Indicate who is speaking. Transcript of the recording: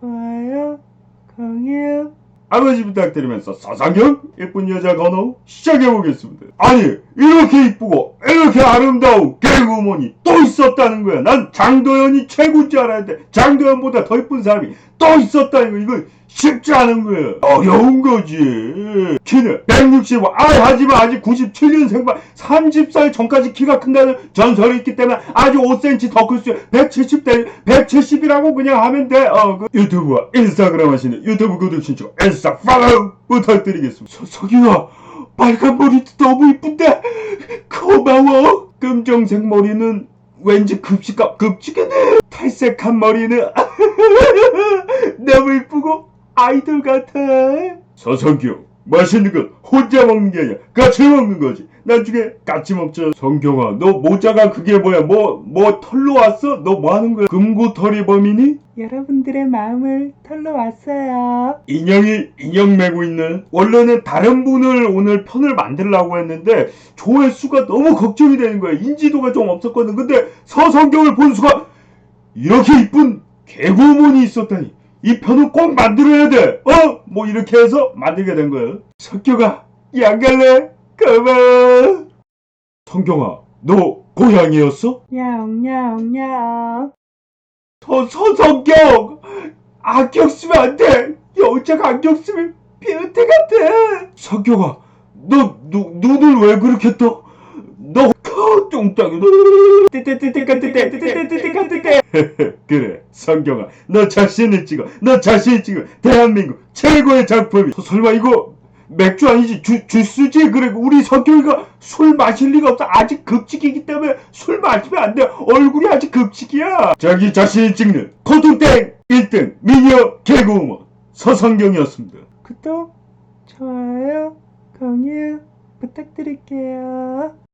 Speaker 1: 좋아요, 공유.
Speaker 2: 아버지 부탁드리면서 서상경 예쁜 여자 건호 시작해보겠습니다. 아니 이렇게 이쁘고 이렇게 아름다운 개그우먼이 또 있었다는 거야. 난 장도연이 최고인 줄 알았는데 장도연보다 더 이쁜 사람이 또 있었다는 거 이거 쉽지 않은 거야. 어려운 거지. 키는 165, 아 하지만 아직 97년생만 30살 전까지 키가 큰다는 전설이 있기 때문에 아주 5cm 더 클 수 있어. 170대 170이라고 그냥 하면 돼. 어, 그 유튜브와 인스타그램 하시는 유튜브 구독 신청 인스타 팔로우 부탁드리겠습니다. 서, 석이야 빨간 머리도 너무 이쁜데 고마워. 금정색 머리는 왠지 급식가 급식이네. 탈색한 머리는 너무 이쁘고 아이돌 같아. 서성규 맛있는 건 혼자 먹는 게 아니라 같이 먹는 거지. 나중에 같이 먹자. 성경아, 너 모자가 그게 뭐야? 뭐, 뭐 털로 왔어? 너 뭐 하는 거야? 금고털이 범이니?
Speaker 1: 여러분들의 마음을 털러 왔어요.
Speaker 2: 인형이 인형 메고 있는 원래는 다른 분을 오늘 편을 만들려고 했는데 조회수가 너무 걱정이 되는 거야 인지도가 좀 없었거든 근데 서성경을 본 수가 이렇게 이쁜 개구먼이 있었다니 이 편은 꼭 만들어야 돼 어? 뭐 이렇게 해서 만들게 된 거야 석규가 양갈래? 고마워 성경아 너 고양이였어?
Speaker 1: 야옹야옹야옹.
Speaker 2: 서, 서성경! 안경 쓰면 안 돼! 여자가 안경 쓰면 변태 같아! 성경아, 너, 누, 눈을 왜 그렇게 떠? 너, 커, 뚱땅이, 그래, 성경아, 너 자신을 찍어. 너 자신을 찍어. 대한민국 최고의 작품이. 서- 설마 이거 맥주 아니지? 주, 주스지? 그래, 우리 성경이가 술 마실 리가 없어. 아직 급식이기 때문에 술 마시면 안 돼. 얼굴이 아직 급식이야. 자기 자신을 찍는 코뚱땡 1등 미니어 개그우먼 서성경이었습니다.
Speaker 1: 구독, 좋아요, 공유 부탁드릴게요.